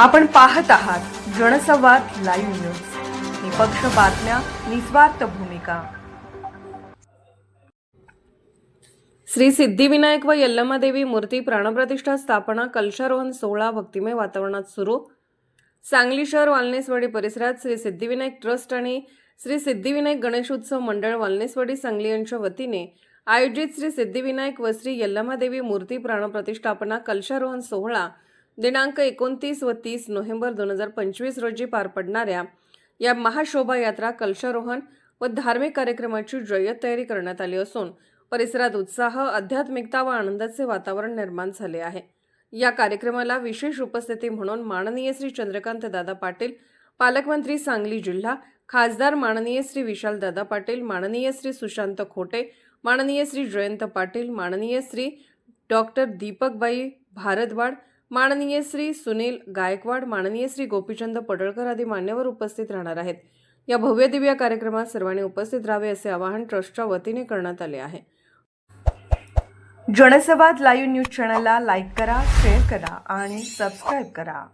आपण पाहत आहात जनसंवाद लाईव्ह न्यूज. निपक्ष बातम्या निस्वार्थ भूमिका. श्री सिद्धिविनायक व यल्लमादेवी मूर्ती प्राणप्रतिष्ठा स्थापना कलशारोहण सोहळा भक्तिमय वातावरणात सुरू. सांगली शहर वालनेसवाडी परिसरात श्री सिद्धिविनायक ट्रस्ट आणि श्री सिद्धिविनायक गणेशोत्सव मंडळ वालनेसवाडी सांगली यांच्या वतीने आयोजित श्री सिद्धिविनायक व श्री यल्लमादेवी मूर्ती प्राणप्रतिष्ठापना कलशारोहण सोहळा दिनांक एकोणतीस व तीस नोव्हेंबर दोन हजार पंचवीस रोजी पार पडणाऱ्या या महाशोभायात्रा कलशारोहण व धार्मिक कार्यक्रमाची जय्यत तयारी करण्यात आली असून परिसरात उत्साह आध्यात्मिकता व आनंदाचे वातावरण निर्माण झाले आहे. या कार्यक्रमाला विशेष उपस्थिती म्हणून माननीय श्री चंद्रकांत दादा पाटील पालकमंत्री सांगली जिल्हा खासदार माननीय श्री विशाल दादा पाटील माननीय श्री सुशांत खोटे माननीय श्री जयंत पाटील माननीय श्री डॉक्टर दीपकबाई भारतवाड माननीय श्री सुनील गायकवाड माननीय श्री गोपीचंद पडळकर आदी मान्यवर उपस्थित राहणार आहेत. या भव्य दिव्य कार्यक्रमात सर्वांनी उपस्थित राहावे असे आवाहन ट्रस्टच्या वतीने करण्यात आले आहे. जनसंवाद लाईव्ह न्यूज चॅनलला लाईक करा शेअर करा आणि सबस्क्राईब करा.